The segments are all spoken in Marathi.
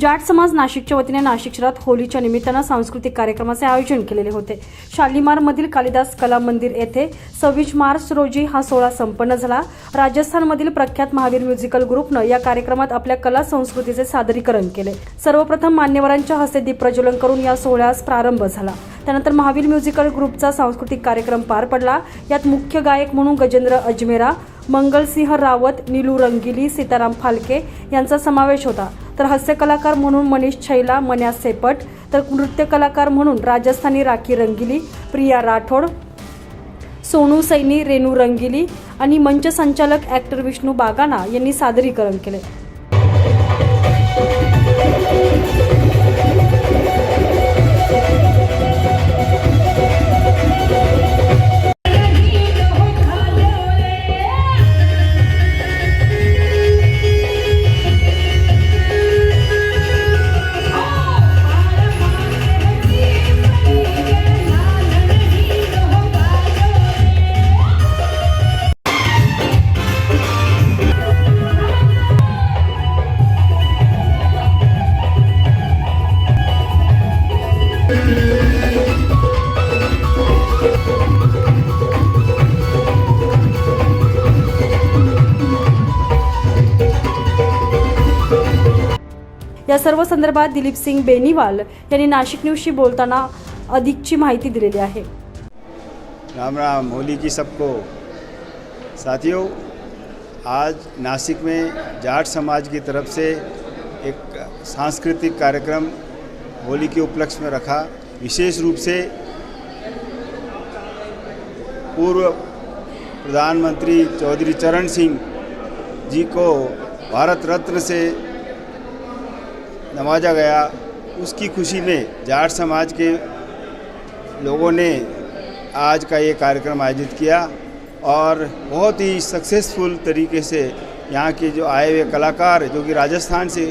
जाट समाज नाशिकच्या वतीने नाशिक शहरात होलीच्या निमित्तानं सांस्कृतिक कार्यक्रमाचे आयोजन केलेले होते. शालिमारमधील कालिदास कला मंदिर येथे सव्वीस मार्च रोजी हा सोहळा संपन्न झाला. राजस्थानमधील प्रख्यात महावीर म्युझिकल ग्रुपनं या कार्यक्रमात आपल्या कला संस्कृतीचे सादरीकरण केले. सर्वप्रथम मान्यवरांच्या हस्ते दीप प्रज्वलन करून या सोहळ्यास प्रारंभ झाला. त्यानंतर महावीर म्युझिकल ग्रुपचा सांस्कृतिक कार्यक्रम पार पडला. यात मुख्य गायक म्हणून गजेंद्र अजमेरा मंगलसिंह रावत नीलू रंगिली सीताराम फालके यांचा समावेश होता. तर हास्य कलाकार म्हणून मनीष छैला मन्या सेपट तर नृत्य कलाकार म्हणून राजस्थानी राखी रंगिली प्रिया राठोड सोनू सैनी रेणू रंगिली आणि मंच संचालक ॲक्टर विष्णू बागाना यांनी सादरीकरण केले. या सर्व संदर्भात दिलीप सिंग बेनीवाल यांनी नाशिक न्यूजशी बोलताना अधिकची माहिती दिलेली आहे. राम राम, होली की सबको। साथियों, आज नासिक में जाट समाज की तरफ़ से एक सांस्कृतिक कार्यक्रम होली के उपलक्ष्य में रखा। विशेष रूप से पूर्व प्रधानमंत्री चौधरी चरण सिंह जी को भारत रत्न से नवाजा गया। उसकी खुशी में जाट समाज के लोगों ने आज का ये कार्यक्रम आयोजित किया और बहुत ही सक्सेसफुल तरीके से यहाँ के जो आए हुए कलाकार, जो कि राजस्थान से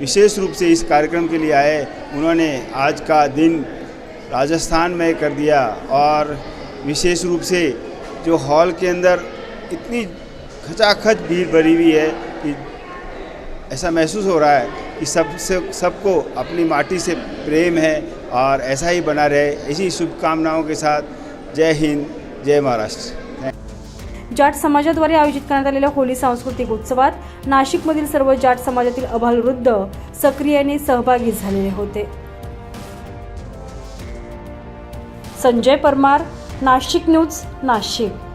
विशेष रूप से इस कार्यक्रम के लिए आए, उन्होंने आज का दिन राजस्थान में कर दिया और विशेष रूप से जो हॉल के अंदर इतनी खचाखच भीड़ भरी हुई है कि ऐसा महसूस हो रहा है कि सबसे सबको अपनी माटी से प्रेम है और ऐसा ही बना रहे। इसी शुभकामनाओं के साथ जय हिंद जय महाराष्ट्र। जाट समाजाद्वारे आयोजित करण्यात आलेल्या होली सांस्कृतिक उत्सवात नाशिकमधील सर्व जाट समाजातील अभालवृद्ध सक्रियने सहभागी झालेले होते. संजय परमार नाशिक न्यूज नाशिक.